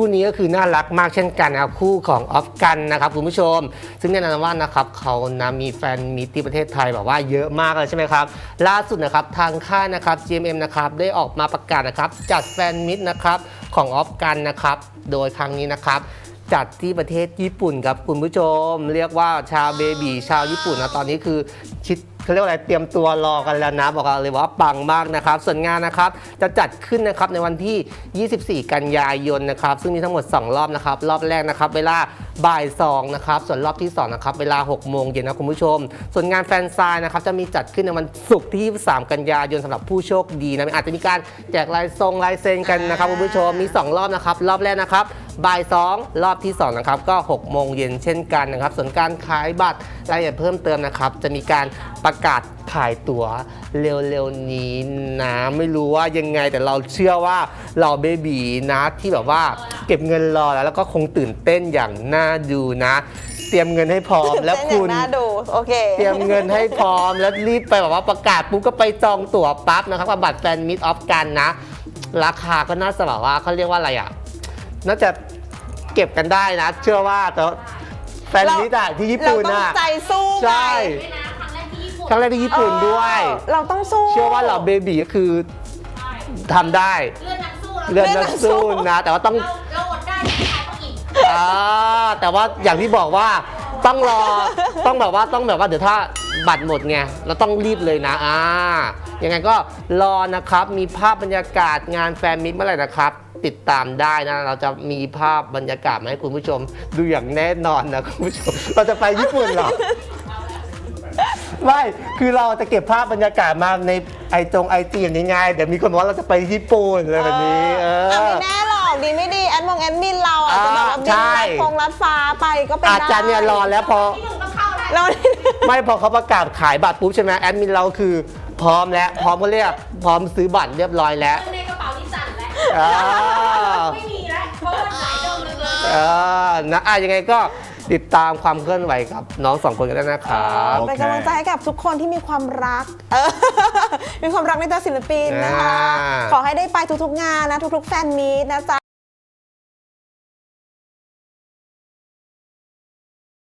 คู่นี้ก็คือน่ารักมากเช่นกันนะครับคู่ของออฟกันนะครับคุณผู้ชม ซึ่งแน่นอนว่านะครับเขานะมีแฟนมีที่ประเทศไทยแบบว่าเยอะมากเลยใช่ไหมครับล่าสุดนะครับทางค่ายนะครับ GMM นะครับได้ออกมาประกาศนะครับจัดแฟนมิตรนะครับของออฟกันนะครับโดยครั้งนี้นะครับจัดที่ประเทศญี่ปุ่นครับคุณผู้ชม เรียกว่าชาวเบบีชาวญี่ปุ่นนะตอนนี้คือชิด เขาเรียกว่าอะไรเตรียมตัวรอกันแล้วนะบอกเลยว่าปังมากนะครับ ส่วนงานนะครับจะจัดขึ้นนะครับในวันที่ 24 กันยายนนะครับ ซึ่งมีทั้งหมด 2 รอบนะครับ รอบแรกนะครับ เวลาบ่าย2นะครับ ส่วนรอบที่ 2 นะครับ เวลา 6 โมงเย็นนะคุณผู้ชม ส่วนงานแฟนซายนะครับ จะมีจัดขึ้นในวันศุกร์ที่ 23 กันยายนสำหรับผู้โชคดีนะ อาจจะมีการแจกลายทรงลายเซ็นกันนะครับคุณผู้ชม มี 2 รอบนะครับ รอบแรกนะครับ บ่าย 2 รอบที่ 2 นะครับ ก็ 6 โมงเย็นเช่นกันนะครับ ส่วนการขายบัตรรายละเอียดเพิ่มเติมนะครับ จะมีการประกาศขายตั๋วเร็วๆนี้นะ ไม่รู้ว่ายังไงแต่เราเชื่อว่าเราเบบีนะที่แบบว่าเก็บเงินรอแล้วแล้วก็คงตื่นเต้นอย่างน่าดูนะ เตรียมเงินให้พร้อมแล้วเต้นอคุย่าณงน่าดูโอเค เตรียมเงินให้พร้อมแล้วรีบไปแบบว่าประกาศปุ๊บก็ไปจองตั๋วปั๊บนะครับกับบัตรแฟนมิตรออฟกันนะ ราคาก็น่าจะแบบว่าเขาเรียกว่าอะไรอะน่าจะเก็บกันได้นะ เชื่อว่าแต่ว่าแฟนมิตรอะที่ญี่เราปุ่นต้องอะใจสู้ไง ใช่ด้วยนะ ครั้งแรกที่ญี่ปุ่นครั้งแรกที่ญี่ปุ่นด้วย เออเราต้องสู้ เชื่อว่าเราเบบีก็คือใช่ทำได้ เลือดนักสู้เลือดเรานักสู้นะ แต่ว่าต้องเราอดได้ที่ชายต้องอิ่มอ่าแต่ว่าอย่างที่บอกว่าต้องรอต้องแบบว่าต้องแบบว่าเดี๋ยวถ้าบัตรหมดไงเราต้องรีบเลยนะอ่ายังไงก็รอนะครับมีภาพบรรยากาศงานแฟนมิตรเมื่อไหร่นะครับ ติดตามได้นะ เราจะมีภาพบรรยากาศมาให้คุณผู้ชม ดูอย่างแน่นอนนะคุณผู้ชม เราจะไปญี่ปุ่นเหรอ ไม่คือเราจะเก็บภาพบรรยากาศมาในไอจงไอจีอย่างนี้ไงเดี๋ยวมีคนบอกว่าเราจะไปญี่ปุ่นอะไรแบบนี้ เออะอไม่แน่หรอกดีไม่ดีแอดมงแอดมินเราอาจจะแบบว่าบินใช่ลัดฟงลัดฟ้าไปก็เป็นอาจได้จะเนี่ยรอแล้วพอพี่หนุ่มก็เข้าแล้วเราไม่พอเขาประกาศขายบัตรปุ๊บใช่ไหมแอดมินเราคือพร้อมแล้วพร้อมก็เรียกพร้อมซื้อบัตรเรียบร้อยแล้วเงินในกระเป๋าที่สั่นแล้วอ่าไม่มีแล้วเพราะว่าหลายเดิมเลย เออนะอะยังไงก็ ติดตามความเคลื่อนไหวกับน้องสองคนกันได้นะครับเป็นกำลังใจให้กับทุกคนที่มีความรักเออมีความรักในตัวศิลปินนะคะอ่าขอให้ได้ไปทุกๆงานนะ ทุกๆแฟนมีตนะจ๊ะ